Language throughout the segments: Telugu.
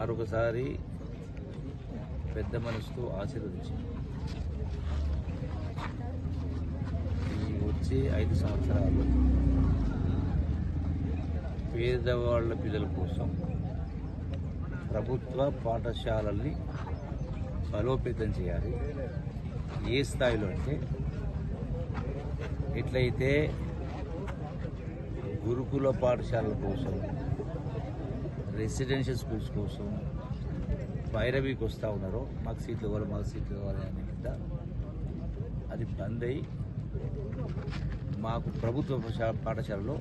మరొకసారి పెద్ద మనసుతో ఆశీర్వదించింది ఈ వచ్చే ఐదు సంవత్సరాలు పేదవాళ్ళ పిల్లల కోసం ప్రభుత్వ పాఠశాలల్ని బలోపేతం చేయాలి. ఏ స్థాయిలో అంటే ఎట్లయితే గురుకుల పాఠశాలల కోసం రెసిడెన్షియల్ స్కూల్స్ కోసం భైరవీకి వస్తూ ఉన్నారు మాకు సీట్లు ఇవ్వాలి మాకు సీట్లు ఇవ్వాలి అనే కింద అది బంద్ అయ్యి మాకు ప్రభుత్వ పాఠశాలలో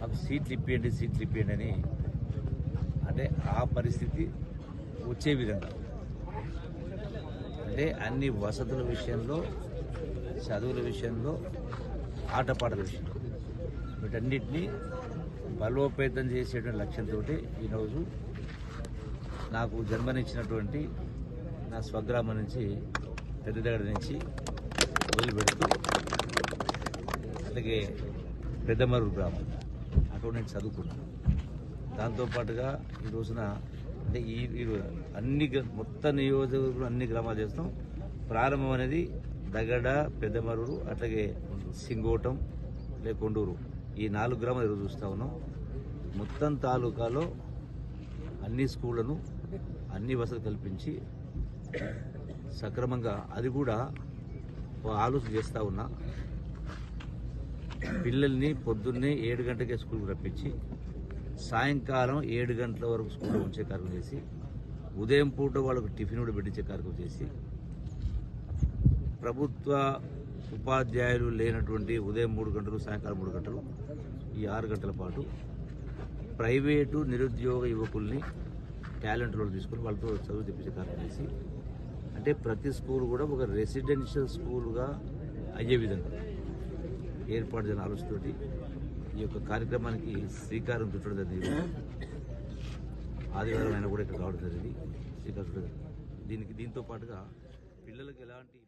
మాకు సీట్లు ఇప్పియండి సీట్లు ఇప్పియండి అని అంటే ఆ పరిస్థితి వచ్చే విధంగా. అంటే అన్ని వసతుల విషయంలో చదువుల విషయంలో ఆటపాటల విషయంలో వీటన్నిటినీ బలోపేతం చేసేటువంటి లక్ష్యంతో ఈరోజు నాకు జన్మనిచ్చినటువంటి నా స్వగ్రామం నుంచి పెద్దదగడ నుంచి వదిలిపెడుతూ అలాగే పెద్దమరుగు గ్రామం అక్కడ నేను చదువుకున్నాను. దాంతోపాటుగా ఈ రోజున అంటే ఈ ఈ అన్ని మొత్తం నియోజకవర్గంలో అన్ని గ్రామాలు చేస్తాం. ప్రారంభం అనేది దగడ పెద్దమరుడు అట్లాగే సింగోటం లేకొండూరు ఈ నాలుగు గ్రామాలు ఈరోజు చూస్తా ఉన్నాం. మొత్తం తాలూకాలో అన్ని స్కూళ్ళను అన్ని వసతులు కల్పించి సక్రమంగా అది కూడా ఆలోచన చేస్తూ ఉన్నా. పిల్లల్ని పొద్దున్నే ఏడు గంటకే స్కూల్కి రప్పించి సాయంకాలం ఏడు గంటల వరకు స్కూల్లో ఉంచే కార్యక్రమం చేసి ఉదయం పూట వాళ్ళకు టిఫిన్ కూడా పెట్టించే కార్యక్రమం చేసి ప్రభుత్వ ఉపాధ్యాయులు లేనటువంటి ఉదయం మూడు గంటలు సాయంకాలం మూడు గంటలు ఈ ఆరు గంటల పాటు ప్రైవేటు నిరుద్యోగ యువకుల్ని టాలెంట్ వాళ్ళు తీసుకుని వాళ్ళతో చదువు తెప్పించే కార్యక్రమం చేసి అంటే ప్రతి స్కూల్ కూడా ఒక రెసిడెన్షియల్ స్కూల్గా అయ్యే విధంగా ఏర్పాటు చేసిన ఆలోచనతోటి ఈ యొక్క కార్యక్రమానికి శ్రీకారం చుట్టడం జరిగింది. ఆదివారం అయినా కూడా ఇక్కడ రావడం జరిగింది. శ్రీకారం చుట్టడం దీనికి దీంతో పాటుగా పిల్లలకు ఎలాంటి